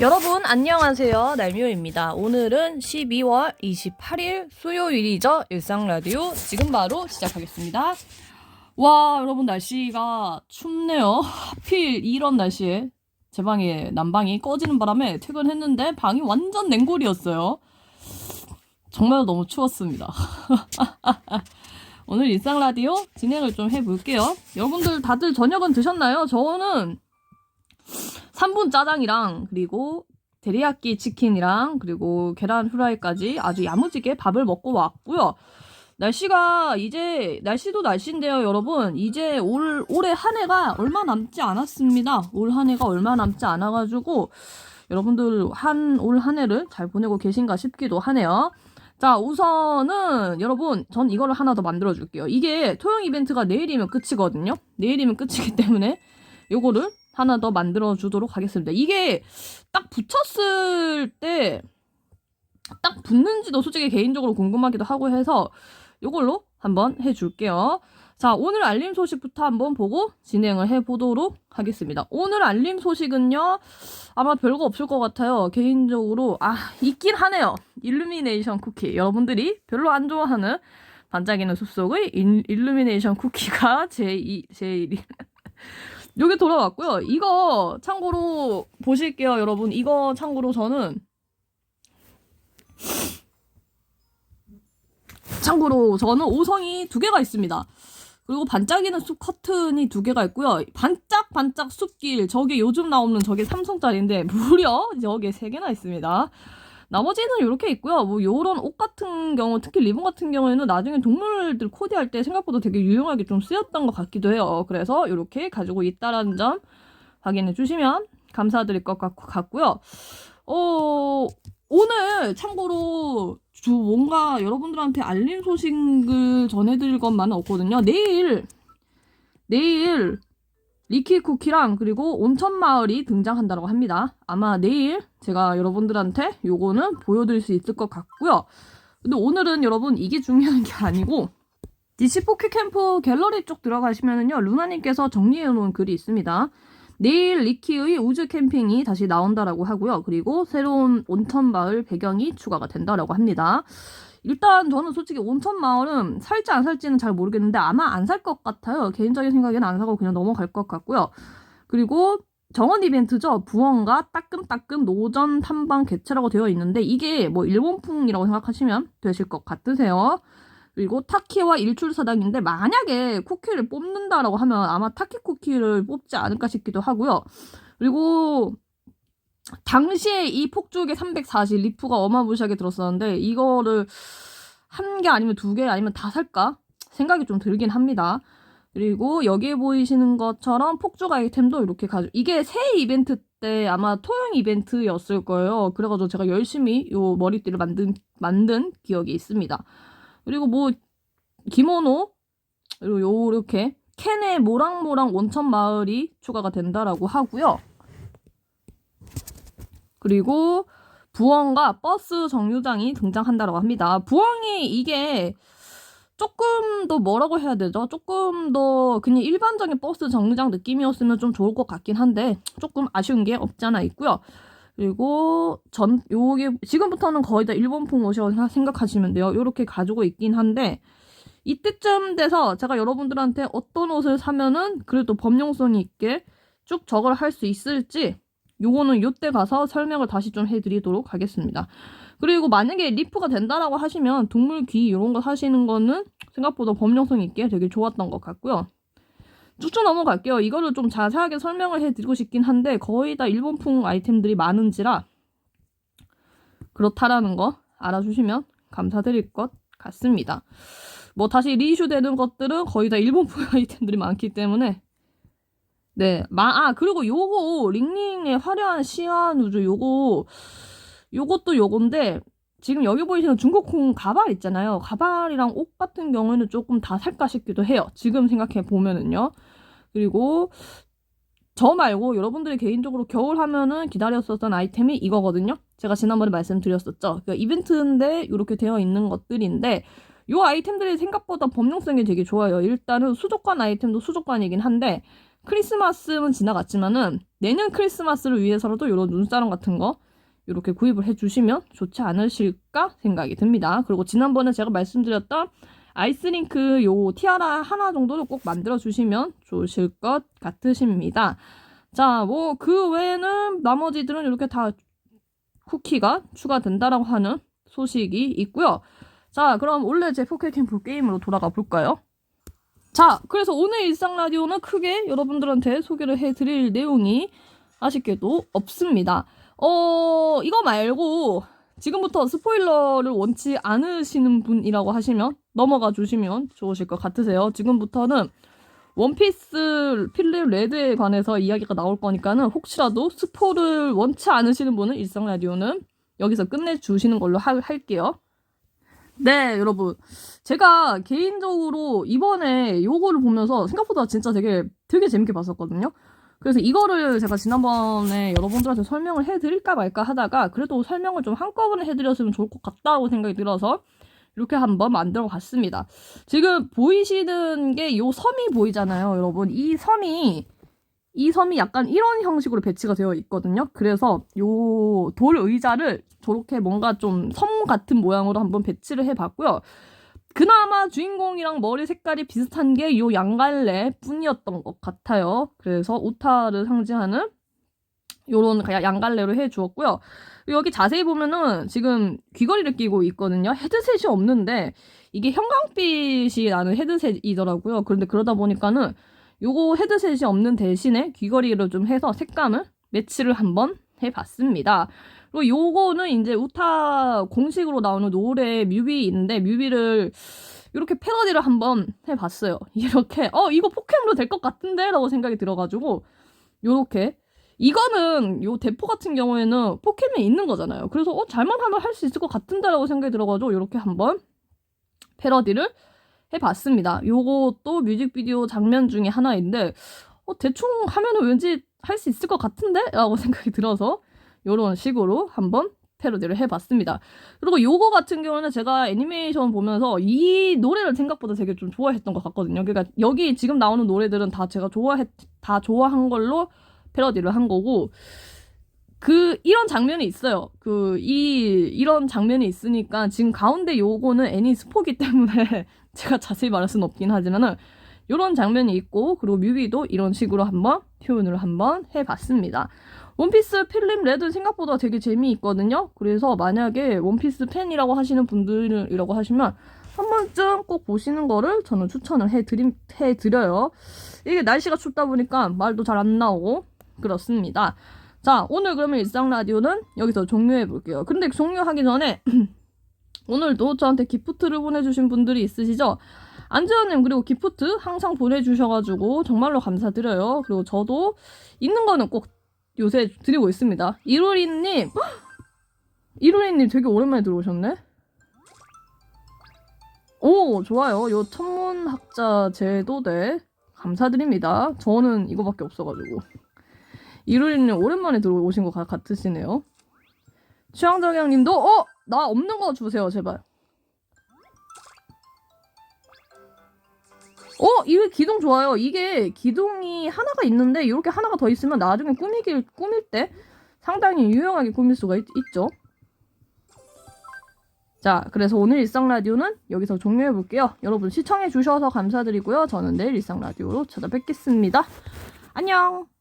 여러분 안녕하세요. 날미호입니다. 오늘은 12월 28일 수요일이죠? 일상라디오. 지금 바로 시작하겠습니다. 와 여러분 날씨가 춥네요. 하필 이런 날씨에 제 방에 난방이 꺼지는 바람에 퇴근했는데 방이 완전 냉골이었어요. 정말 너무 추웠습니다. 오늘 일상라디오 진행을 좀 해볼게요. 여러분들 다들 저녁은 드셨나요? 저는 3분 짜장이랑 그리고 데리야끼 치킨이랑 그리고 계란 후라이까지 아주 야무지게 밥을 먹고 왔고요. 날씨가 이제 날씨도 날씨인데요, 여러분. 이제 올 올해 한 해가 얼마 남지 않았습니다. 올 한 해가 얼마 남지 않아 가지고 여러분들 한 올 한 해를 잘 보내고 계신가 싶기도 하네요. 자, 우선은 여러분, 전 이거를 하나 더 만들어 줄게요. 이게 토용 이벤트가 내일이면 끝이거든요. 내일이면 끝이기 때문에 요거를 하나 더 만들어 주도록 하겠습니다. 이게 딱 붙였을 때 딱 붙는지도 솔직히 개인적으로 궁금하기도 하고 해서 요걸로 한번 해줄게요. 자, 오늘 알림 소식부터 한번 보고 진행을 해보도록 하겠습니다. 오늘 알림 소식은요, 아마 별거 없을 것 같아요. 개인적으로, 아, 있긴 하네요. 일루미네이션 쿠키. 여러분들이 별로 안 좋아하는 반짝이는 숲속의 일, 일루미네이션 쿠키가 제2, 제1위. 여기 돌아왔고요. 이거 참고로 보실게요, 여러분. 이거 참고로 저는 참고로 저는 5성이 두 개가 있습니다. 그리고 반짝이는 숲 커튼이 두 개가 있고요. 반짝반짝 숲길 저게 요즘 나오는 저게 삼성짜리인데 무려 저게 세 개나 있습니다. 나머지는 이렇게 있고요. 뭐 요런 옷 같은 경우 특히 리본 같은 경우에는 나중에 동물들 코디할 때 생각보다 되게 유용하게 좀 쓰였던 것 같기도 해요. 그래서 이렇게 가지고 있다라는 점 확인해 주시면 감사드릴 것 같, 같고요. 어 오늘 참고로 주 뭔가 여러분들한테 알림 소식을 전해드릴 것만은 없거든요. 내일 내일 리키 쿠키랑 그리고 온천 마을이 등장한다고 합니다. 아마 내일 제가 여러분들한테 요거는 보여드릴 수 있을 것 같고요. 근데 오늘은 여러분 이게 중요한 게 아니고 디시포켓 캠프 갤러리 쪽 들어가시면은요 루나님께서 정리해 놓은 글이 있습니다. 내일 리키의 우주 캠핑이 다시 나온다라고 하고요. 그리고 새로운 온천 마을 배경이 추가가 된다라고 합니다. 일단 저는 솔직히 온천 마을은 살지 안 살지는 잘 모르겠는데 아마 안 살 것 같아요. 개인적인 생각에는 안 사고 그냥 넘어갈 것 같고요. 그리고 정원 이벤트죠. 부엉과 따끔따끔 노전 탐방 개체라고 되어 있는데 이게 뭐 일본풍이라고 생각하시면 되실 것 같으세요. 그리고 타키와 일출사당인데 만약에 쿠키를 뽑는다라고 하면 아마 타키 쿠키를 뽑지 않을까 싶기도 하고요. 그리고 당시에 이 폭죽에 340 리프가 어마무시하게 들었었는데 이거를 한 개 아니면 두 개 아니면 다 살까 생각이 좀 들긴 합니다. 그리고 여기에 보이시는 것처럼 폭죽 아이템도 이렇게 가지고 이게 새 이벤트 때 아마 토용 이벤트였을 거예요. 그래가지고 제가 열심히 요 머리띠를 만든 만든 기억이 있습니다. 그리고 뭐 기모노 그리고 요렇게 캔의 모랑모랑 온천 마을이 추가가 된다라고 하고요. 그리고 부엉과 버스 정류장이 등장한다고 합니다. 부엉이 이게 조금 더 뭐라고 해야 되죠? 조금 더 그냥 일반적인 버스 정류장 느낌이었으면 좀 좋을 것 같긴 한데 조금 아쉬운 게 없지 않아 있고요. 그리고 전 요게 지금부터는 거의 다 일본풍 옷이라고 생각하시면 돼요. 요렇게 가지고 있긴 한데 이때쯤 돼서 제가 여러분들한테 어떤 옷을 사면은 그래도 범용성이 있게 쭉 저걸 할 수 있을지 요거는 요때 가서 설명을 다시 좀 해드리도록 하겠습니다. 그리고 만약에 리프가 된다라고 하시면 동물 귀 이런 거 사시는 거는 생각보다 범용성 있게 되게 좋았던 것 같고요. 쭉쭉 넘어갈게요. 이거를 좀 자세하게 설명을 해드리고 싶긴 한데 거의 다 일본풍 아이템들이 많은지라 그렇다라는 거 알아주시면 감사드릴 것 같습니다. 뭐 다시 리슈 되는 것들은 거의 다 일본풍 아이템들이 많기 때문에 네, 마, 아, 그리고 요거, 링링의 화려한 시안 우주, 요거, 요것도 요건데, 지금 여기 보이시는 중국콩 가발 있잖아요. 가발이랑 옷 같은 경우에는 조금 다 살까 싶기도 해요. 지금 생각해 보면은요. 그리고, 저 말고 여러분들이 개인적으로 겨울 하면은 기다렸었던 아이템이 이거거든요. 제가 지난번에 말씀드렸었죠. 그러니까 이벤트인데 이렇게 되어 있는 것들인데 요 아이템들이 생각보다 범용성이 되게 좋아요. 일단은 수족관 아이템도 수족관이긴 한데 크리스마스는 지나갔지만은 내년 크리스마스를 위해서라도 이런 눈사람 같은 거 이렇게 구입을 해주시면 좋지 않으실까 생각이 듭니다. 그리고 지난번에 제가 말씀드렸던 아이스링크 요 티아라 하나 정도를 꼭 만들어 주시면 좋으실 것 같으십니다. 자, 뭐 그 외에는 나머지들은 이렇게 다 쿠키가 추가된다라고 하는 소식이 있고요. 자, 그럼 원래 제 포켓캠프 게임으로 돌아가 볼까요? 자, 그래서 오늘 일상 라디오는 크게 여러분들한테 소개를 해드릴 내용이 아쉽게도 없습니다. 어, 이거 말고 지금부터 스포일러를 원치 않으시는 분이라고 하시면 넘어가 주시면 좋으실 것 같으세요. 지금부터는 원피스 필립 레드에 관해서 이야기가 나올 거니까는 혹시라도 스포를 원치 않으시는 분은 일상 라디오는 여기서 끝내주시는 걸로 하- 할게요. 네, 여러분. 제가 개인적으로 이번에 요거를 보면서 생각보다 진짜 되게, 되게 재밌게 봤었거든요. 그래서 이거를 제가 지난번에 여러분들한테 설명을 해드릴까 말까 하다가 그래도 설명을 좀 한꺼번에 해드렸으면 좋을 것 같다고 생각이 들어서 이렇게 한번 만들어 봤습니다. 지금 보이시는 게 요 섬이 보이잖아요, 여러분. 이 섬이 이 섬이 약간 이런 형식으로 배치가 되어 있거든요. 그래서 요 돌 의자를 저렇게 뭔가 좀 섬 같은 모양으로 한번 배치를 해봤고요. 그나마 주인공이랑 머리 색깔이 비슷한 게 요 양갈래 뿐이었던 것 같아요. 그래서 우타를 상징하는 요런 양갈래로 해 주었고요. 여기 자세히 보면은 지금 귀걸이를 끼고 있거든요. 헤드셋이 없는데 이게 형광빛이 나는 헤드셋이더라고요. 그런데 그러다 보니까는 요거 헤드셋이 없는 대신에 귀걸이를 좀 해서 색감을 매치를 한번 해봤습니다. 그리고 요거는 이제 우타 공식으로 나오는 노래 뮤비인데 뮤비를 이렇게 패러디를 한번 해봤어요. 이렇게 어 이거 포켓몬도 될것 같은데? 라고 생각이 들어가지고 요렇게 이거는 요 대포 같은 경우에는 포켓몬이 있는 거잖아요. 그래서 어 잘만 하면 할 수 있을 것 같은데 라고 생각이 들어가지고 이렇게 한번 패러디를 해봤습니다. 요것도 뮤직비디오 장면 중에 하나인데 어, 대충 하면은 왠지 할 수 있을 것 같은데? 라고 생각이 들어서 요런 식으로 한번 패러디를 해봤습니다. 그리고 요거 같은 경우는 제가 애니메이션 보면서 이 노래를 생각보다 되게 좀 좋아했던 것 같거든요. 그러니까 여기 지금 나오는 노래들은 다 제가 좋아했, 다 좋아한 걸로 패러디를 한 거고, 그, 이런 장면이 있어요. 그, 이, 이런 장면이 있으니까 지금 가운데 요거는 애니 스포기 때문에 제가 자세히 말할 수는 없긴 하지만은, 요런 장면이 있고, 그리고 뮤비도 이런 식으로 한번 표현을 한번 해봤습니다. 원피스 필름 레드 생각보다 되게 재미있거든요. 그래서 만약에 원피스 팬이라고 하시는 분들이라고 하시면 한 번쯤 꼭 보시는 거를 저는 추천을 해드림, 해드려요. 이게 날씨가 춥다 보니까 말도 잘 안 나오고 그렇습니다. 자, 오늘 그러면 일상 라디오는 여기서 종료해 볼게요. 근데 종료하기 전에 오늘도 저한테 기프트를 보내주신 분들이 있으시죠? 안지현님 그리고 기프트 항상 보내주셔가지고 정말로 감사드려요. 그리고 저도 있는 거는 꼭 요새 드리고 있습니다. 이루리님, 이루리님 되게 오랜만에 들어오셨네. 오 좋아요. 요 천문학자 제도대 감사드립니다. 저는 이거밖에 없어가지고 이루리님 오랜만에 들어오신 것 같- 같으시네요. 취향정양님도 어 나 없는 거 주세요 제발. 어, 이게 기둥 좋아요. 이게 기둥이 하나가 있는데 이렇게 하나가 더 있으면 나중에 꾸미길 꾸밀 때 상당히 유용하게 꾸밀 수가 있, 있죠. 자, 그래서 오늘 일상 라디오는 여기서 종료해 볼게요. 여러분 시청해 주셔서 감사드리고요. 저는 내일 일상 라디오로 찾아뵙겠습니다. 안녕.